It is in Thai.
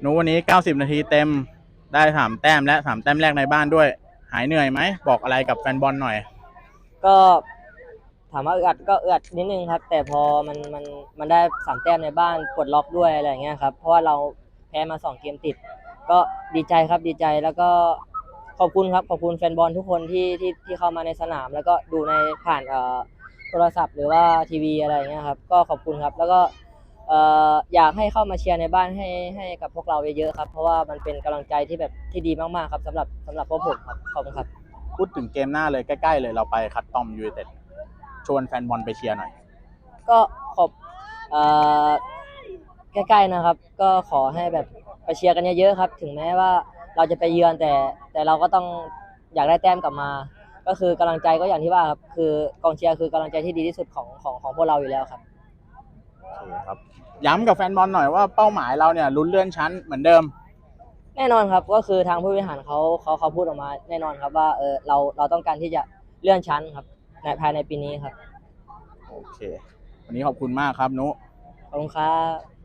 หนูวันนี้ 90 นาทีเต็มได้สามแต้มและสามแต้มแรกในบ้านด้วย หายเหนื่อยไหม บอกอะไรกับแฟนบอลหน่อย ก็ถามว่าอึดอัดก็อึดอัดนิดนึงครับ แต่พอมันมันมันได้สามแต้มในบ้านปลดล็อกด้วยอะไรอย่างเงี้ยครับ เพราะว่าเราแพ้มาสองเกมติด ก็ดีใจครับดีใจแล้วก็ขอบคุณครับขอบคุณแฟนบอลทุกคนที่ที่ที่เข้ามาในสนาม แล้วก็ดูในผ่านเอ่อโทรศัพท์หรือว่าทีวีอะไรอย่างเงี้ยครับ ก็ขอบคุณครับแล้วก็ อ่ออยากให้เข้ามาเชียร์ในบ้านให้ให้กับพวกเราเยอะๆครับ เพราะว่ามันเป็นกำลังใจที่แบบที่ดีมากๆครับสำหรับสำหรับพวกผมครับขอบคุณครับ พูดถึงเกมหน้าเลยใกล้ๆเลยเราไปคัดตอมยูไนเต็ดชวนแฟนบอลไปเชียร์หน่อย ก็ขอบเอ่อใกล้ๆนะครับ ก็ขอให้แบบไปเชียร์กันเยอะๆครับ ถึงแม้ว่าเราจะไปเยือนแต่แต่เราก็ต้องอยากได้แต้มกลับมา ก็คือกำลังใจก็อย่างที่ว่าครับคือกองเชียร์คือกำลังใจที่ดีที่สุดของของของพวกเราอยู่แล้วครับ โอเคครับ ย้ำกับแฟนบอลหน่อยว่าเป้าหมายเราเนี่ยลุ้นเลื่อนชั้นเหมือนเดิม แน่นอนครับก็คือทางผู้บริหารเขาเขาเขาพูดออกมาแน่นอนครับว่าเออเราเราต้องการที่จะเลื่อนชั้นครับในภายในปีนี้ครับโอเค วันนี้ขอบคุณมากครับนุ ขอบคุณครับ